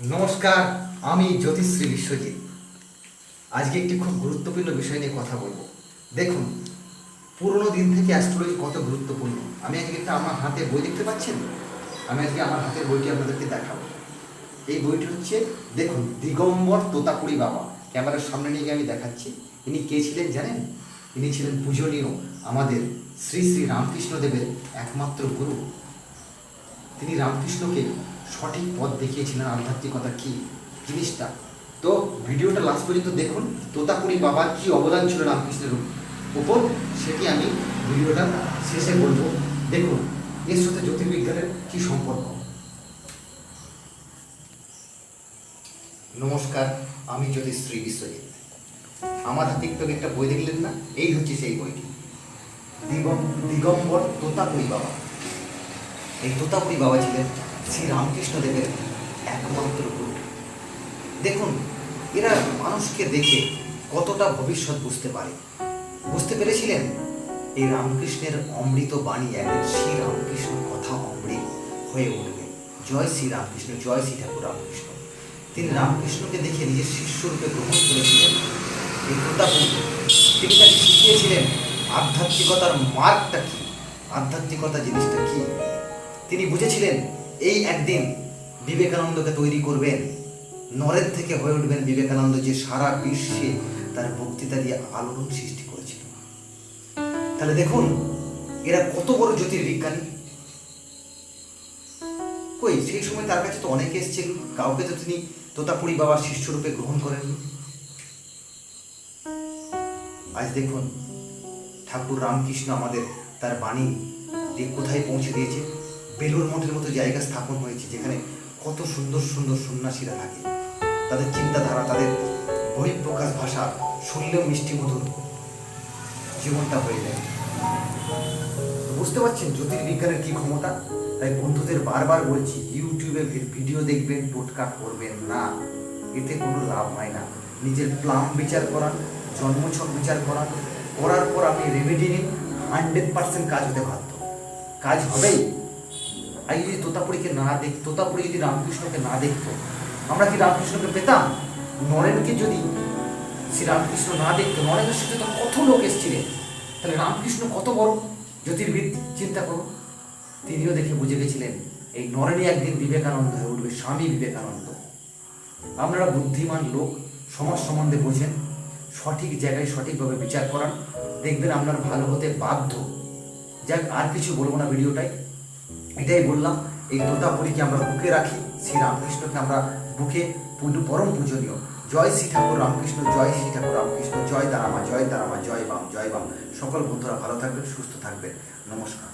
নমস্কার, আমি জ্যোতিশ্রী বিশ্বজিৎ। আজকে একটি খুব গুরুত্বপূর্ণ বিষয় নিয়ে কথা বলব। দেখুন, পুরোনো দিন থেকে অ্যাস্ট্রোলজি কত গুরুত্বপূর্ণ। আমি আজকে একটা আমার হাতে বই দেখতে পাচ্ছেন? আমি আজকে আমার হাতের বইটি আপনাদেরকে দেখাবো। এই বইটি হচ্ছে, দেখুন, দিগম্বর তোতাপুরি বাবা। ক্যামেরার সামনে নিয়ে গিয়ে আমি দেখাচ্ছি। ইনি কে ছিলেন জানেন? ইনি ছিলেন পূজনীয় আমাদের শ্রী শ্রী রামকৃষ্ণদেবের একমাত্র গুরু। তিনি রামকৃষ্ণকে সঠিক পথ দেখিয়েছিলেন, আধ্যাত্মিকতা কি জিনিসটা তো ভিডিওটা লাস্ট পর্যন্ত দেখুন। তোতাপুরি বাবার কি অবদান ছিল রামকৃষ্ণের উপর, সেটি আমি ভিডিওটা শেষে বলব। দেখুন, এর সাথে জ্যোতির্বিজ্ঞানের কি সম্পর্ক? নমস্কার, আমি জ্যোতিশ্রী বিশ্বজিৎ। আমার হাতে একটু একটা বই দেখলেন না? এই হচ্ছে সেই বইটি। দিগম, দিগম্বর তোতাপুরি বাবা। এই তোতাপুরি বাবা ছিলেন শ্রী রামকৃষ্ণ দেবের একমাত্র গুরু। দেখুন, এরা মানুষকে দেখে কতটা ভবিষ্যৎ বুঝতে পারে। বুঝতে পেরেছিলেন? এই রামকৃষ্ণের অমৃত বাণী একদিন শ্রী রামকৃষ্ণ কথা অমৃত হয়ে উঠবে। জয় শ্রী রামকৃষ্ণ, জয় শ্রী ঠাকুর রামকৃষ্ণ। তিনি রামকৃষ্ণকে দেখে নিজের শিষ্যরূপে গ্রহণ করেছিলেন। তিনি তাকে শিখিয়েছিলেন, আধ্যাত্মিকতার মার্গটা কি? আধ্যাত্মিকতা জিনিসটা কি? তিনি বুঝেছিলেন, এই একদিন বিবেকানন্দকে তৈরি করবেন, নরের থেকে হয়ে উঠবেন বিবেকানন্দ যে সারা বিশ্বে তার বক্তৃতা দিয়ে আলোড়ন সৃষ্টি করেছিল। তাহলে দেখুন, এরা কত বড় জ্যোতির্বিজ্ঞানী। কই, সেই সময় তার কাছে তো অনেকে এসেছিল, কাউকে তো তিনি তোতাপুরি বাবার শিষ্যরূপে গ্রহণ করেননি। আজ দেখুন, ঠাকুর রামকৃষ্ণ আমাদের তার বাণী দিয়ে কোথায় পৌঁছে দিয়েছে? বেলুর মঠের মতো জায়গা স্থাপন হয়েছে, যেখানে কত সুন্দর সুন্দর সন্ন্যাসীরা থাকে। তাদের চিন্তাধারা, তাদের বহিঃপ্রকাশ ভাষা শুনলেও মিষ্টি মধুর জীবনটা হয়ে যায়। বুঝতে পারছেন জ্যোতির্বিজ্ঞানের কি ক্ষমতা? তাই বন্ধুদের বারবার বলছি, ইউটিউবে ভিডিও দেখবেন টোটকা করবেন না। এতে কোনো লাভ হয় না। নিজের প্লাম বিচার করান জন্মছক বিচার করান করার পর আপনি রেমেডি নিন হান্ড্রেড পার্সেন্ট কাজ হতে বাধ্য। কাজ হবেই। আর যদি তোতাপুরীকে না দেখ, তোতাপুরী যদি রামকৃষ্ণকে না দেখতো, আমরা কি রামকৃষ্ণকে পেতাম? নরেনকে যদি শ্রী রামকৃষ্ণ না দেখতো নরেনের সাথে তো কত লোক এসেছিলেন তাহলে রামকৃষ্ণ কত বড়? জ্যোতির্বিদ, চিন্তা করুন তিনিও দেখে বুঝে গেছিলেন, এই নরেনই একদিন বিবেকানন্দ হয়ে উঠবে, স্বামী বিবেকানন্দ। আপনারা বুদ্ধিমান লোক, সমাজ সম্বন্ধে বোঝেন। সঠিক জায়গায় সঠিকভাবে বিচার করান। দেখবেন আপনার ভালো হতে বাধ্য। যাক, আর কিছু বলব না ভিডিওটাই এটাই বললাম, এই তোতাপুরীকে আমরা বুকে রাখি, শ্রী রামকৃষ্ণকে আমরা বুকে পরম পূজনীয়। জয় শ্রী ঠাকুর রামকৃষ্ণ, জয় শ্রী ঠাকুর রামকৃষ্ণ, জয় তারামা জয় তারামা জয় বাম জয় বাম। সকল বন্ধুরা ভালো থাকবেন, সুস্থ থাকবেন। নমস্কার।